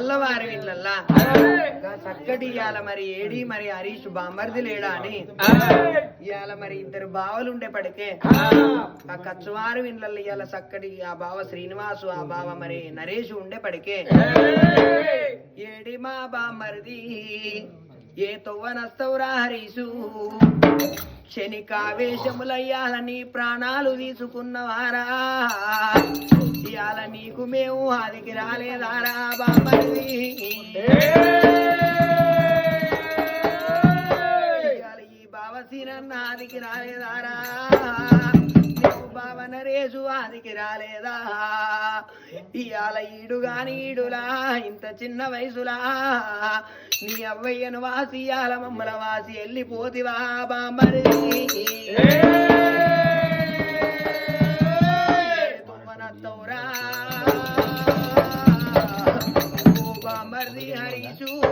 మల్లవారి ఇళ్ళల్లా. చక్కటి ఇవాళ మరి ఏడి మరి హరీష్ బామర్ది లేడా అని. ఇవాళ మరి ఇద్దరు బావలు ఉండేపటికే ఆ కచ్చువారు ఇండ్లలో ఇవాళ చక్కటి ఆ బావ శ్రీనివాసు ఆ బావ మరి నరేష్ ఉండేపటికే ఏడి మా బామర్ది ఏ తొవ్వనస్తవురా హరీషు. శనికావేశములయ్యాలని ప్రాణాలు తీసుకున్నవారా. ఇవాళ నీకు మేము ఆదికి రాలేదారా బామర్ది ఇవాళ ఈ బావసీనన్న ఆదికి రాలేదారా. బావ నరేసు ఆదికి రాలేదా. ఇయాల ఈడు గాని ఈడులా ఇంత చిన్న వయసులా. నీ అవ్వయ్యను వాసి ఇయాల మమ్మల వాసి వెళ్ళిపోతివా బామరి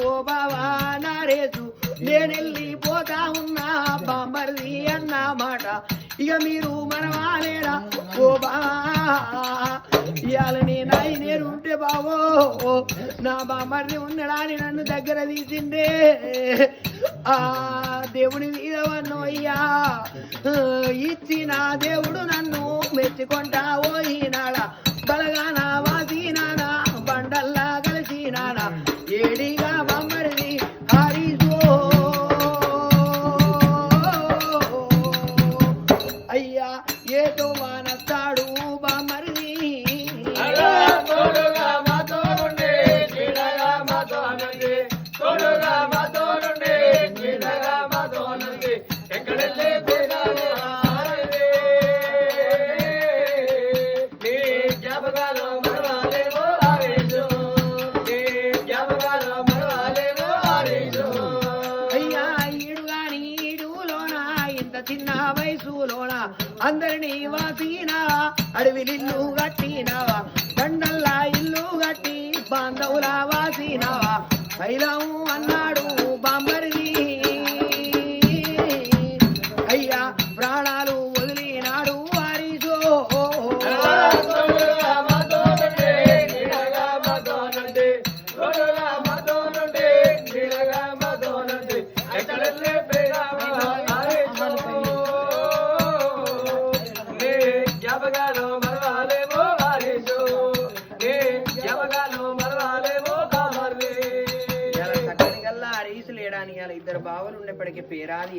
ఓ బావా నారేసు నేనెళ్ళి పోతా ఉన్నా. బాంబర్ది అన్న మాట ఇక మీరు మనవాలేరా? ఓ బావా ఇవాళ నేను ఉంటే బావో నా బాంబర్ది ఉండడాని నన్ను దగ్గర తీసిండే ఆ దేవుని వీరవన్నో అయ్యా. ఇచ్చిన దేవుడు నన్ను మెచ్చుకుంటా ఓ ఈనాడ. బలగానా అందరినీ వాసినావా అడవిలిల్లు కట్టినావా? బండల్లా ఇల్లు కట్టి బాంధవులా వాసినావా? పైలం అన్నాడు బాంబరి అయ్యా ప్రాణాలు వదిలినాడు వారిజో రామ ఇలా చక్కని గల్లా అరీసు లేడానికి ఇలా ఇద్దరు బావలు ఉండేప్పటికీ పేరాది